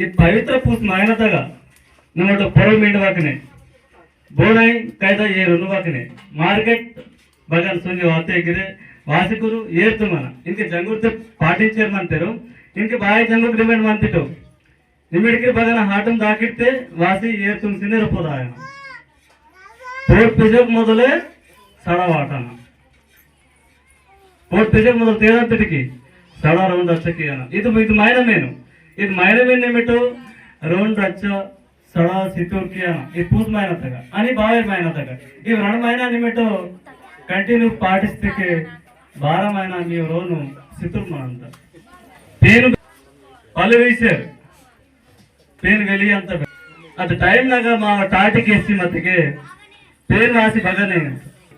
ఈ ಈ ಪವಿತ್ರ ಪುಷ್ಪ ಮಾಯಣದಾಗ వాకినే. బోడై ಮೀಂಡವಾಕನೆ ఏ రెండు ಏರುವಾಕನೆ మార్కెట్ భగన్ సుంజి వాతేగిరి వాసికురు ఏర్తు మన ఇంక జంగుర్తి పాటించారు మంతారు. ఇంక బాయ్ జంగు రిమెండ్ మంతిటు. నిమిడికి భగన హాటం దాకిడితే వాసి ఏర్తు సినిరిపోదు ఆయన పోట్ పిజక్ మొదలే సడవాటన. పోట్ పిజక్ మొదలు తేదంతటికి సడారం దచ్చకి ఇది ఇది మైన నేను ఇది మైనమైన ఏమిటో రోన్ రచ్చ సడా సితుర్కియా ఈ పూజ మైనతగ అని బావి మైనతగ ఈ వ్రణమైన ఏమిటో కంటిన్యూ పాటిస్తే భారమైన నీ రోను సితుర్ మనంత పేరు పల్లె వేసారు పేరు వెలి అంత అది టైం లాగా మా తాటికి వేసి మతికి పేరు రాసి బగనే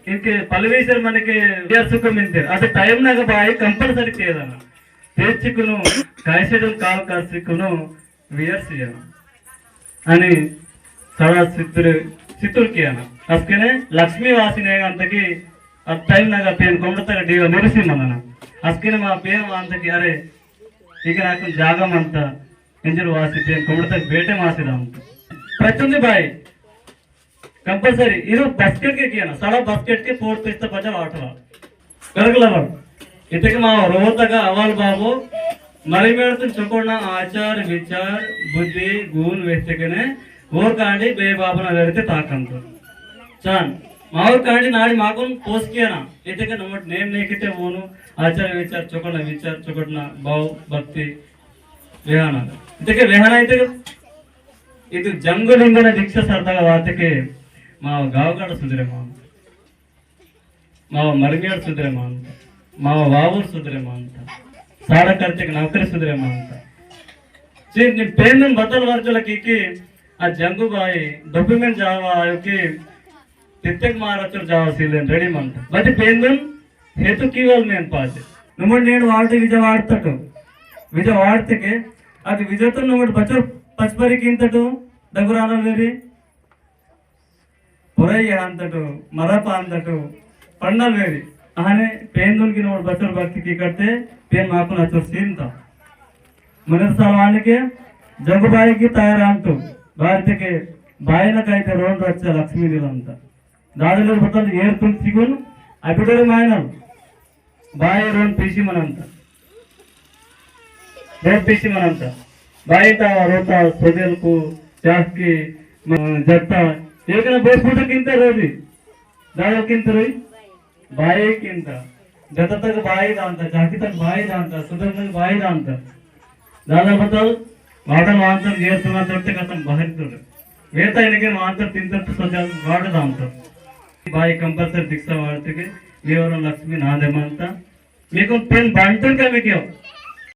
ఇంకే పల్లె వేసారు మనకి అది టైం లాగా బాయి కంపల్సరీ చేయదన్నా பேச்சுக்குன்னு கழிச்சதும் கால் காசிக்கணும் வியர்சியம் అని చాలా సిద్ధుడు సిద్ధుడికి అన్న అసకనే లక్ష్మీ వాసినే అంతకి అప్ టైం నాకు పేను కొండతగ డీవ నిరసింహన్న అప్పుకనే మా పేరు అంతకి అరే ఇక నాకు జాగం అంత ఇంజరు వాసి పేను కొండతగ బేటే మాసిదాం ప్రచుంది బాయ్. కంపల్సరీ ఇది బస్కెట్కి అన్న సడా బస్కెట్కి ఫోర్త్ ఇస్తే పచ్చ ఆటలు. కరగలవాడు इतक मां रोहन तक अहवाल बाबू ಮರಿಬೇಡ್ತು ಚಕೋಣ ಆಚಾರ ವಿಚಾರ ಬುದ್ಧಿ ಗೂನ್ ವೆಚ್ಚಕನೆ ಓರ್ ಕಾಡಿ ಬೇ ಬಾಬನ ವೆರತೆ ತಾಕಂತ ಚಾನ್ ಮಾವ್ರ ಕಾಡಿ ನಾಡಿ ಮಾಕೊಂಡ್ ಪೋಸ್ಕೇನ ಇದಕ್ಕೆ ನಮ್ಮ ನೇಮ್ ನೇಕಿತೆ ಓನು ಆಚಾರ ವಿಚಾರ ಚೊಕೊಣ ವಿಚಾರ ಚೊಕೊಣ ಬಾವ್ ಭಕ್ತಿ ವಿಹಾನ ಇದಕ್ಕೆ ವಿಹಾನ ಇದಕ್ಕೆ ಇದು ಜಂಗಲಿಂಗನ ದೀಕ್ಷಾ ಸರ್ದಾಗ ವಾತಕ್ಕೆ ಮಾವ ಗಾವಗಾಡ ಸುಂದರ ಮಾವ ಮಾವ ಮರಿಬೇಡ ಸುಂದರ ಮಾವ ಅಂತ ಮಾವ ವಾವೂರ್ ಸುಂದರ ಮಾವ ಅಂತ ಸಾಡ ಖರ್ಚಿಗೆ ನೌಕರಿ ಸುಂದರ ಮಾವ ಅಂತ ಸಿ ನಿಮ್ ಪೇಮೆಂಟ್ ಬದಲ್ ವರ್ಜಲಕ್ಕೆ ಆ ಜಂಗು ಬಾಯಿ ಡಾಕ್ಯುಮೆಂಟ್ ಜಾವ ಆಯೋಕೆ ತಿತ್ತಕ್ ಮಹಾರಾಷ್ಟ್ರ ಜಾವ ಸೀಲೆನ್ ರೆಡಿ ಮಂತ ಬದಿ ಪೇಮೆಂಟ್ ಹೇತು ಕೀವಲ್ ಮೇನ್ ಪಾಜೆ ನಮ್ಮಡ್ నేను వాడి విజ వాడతటు విజ వాడితే అది విజతో నమ్మడు బచ్చర్ పచ్చపరికి ఇంతటు దగ్గర వేరి ಪುರಯ್ಯ ಅಂತಟು ಮರಪ ಅಂತಟು ಪಣ್ಣಲ್ ಬೇರಿ ಆನೆ ಪೇಂದುಲ್ಗೆ ನೋಡಿ ಬಸರ್ ಭಕ್ತಿ ಕಿ ಕಟ್ತೆ ಪೇನ್ ಮಾಪುನ ಹಚ್ಚೋ ಸೀಂತ ಮನಸ್ಸು ಆನೆಗೆ జంగుబాయికి తయారంటూ భారతకి బాయనకైతే రోడ్డు వచ్చే లక్ష్మీదేవంతా దాడులు పుట్టాలు ఏర్పులు సిగులు అబిడరు మాయన బాయ రోడ్ పిసి మనంత రోడ్ పిసి మనంత బాయట రోత సొదేలకు జాస్కి జట్ట ఏకన బేస్పుట కింత రోజు దాదాపు కింత రోజు ಬಾಯಿದ ಅಂತ ಜಾಕಿತಗ ಬಾಯಿದ ಅಂತ ಸುಧರ್ಮಗ ಬಾಯಿದ ಅಂತ దాదా బతాల్ వాటర్ వాంతర్ చేస్తున్నా తొట్టి కథం బహరితుడు వేత ఎనకే వాంతర్ తింతట్టు సోచాల్ వాడదా అంటారు బాయి కంపల్సరీ దిక్స వాడితే ఎవరు లక్ష్మి నాదేమంత మీకు పెన్ బంటన్ మీకు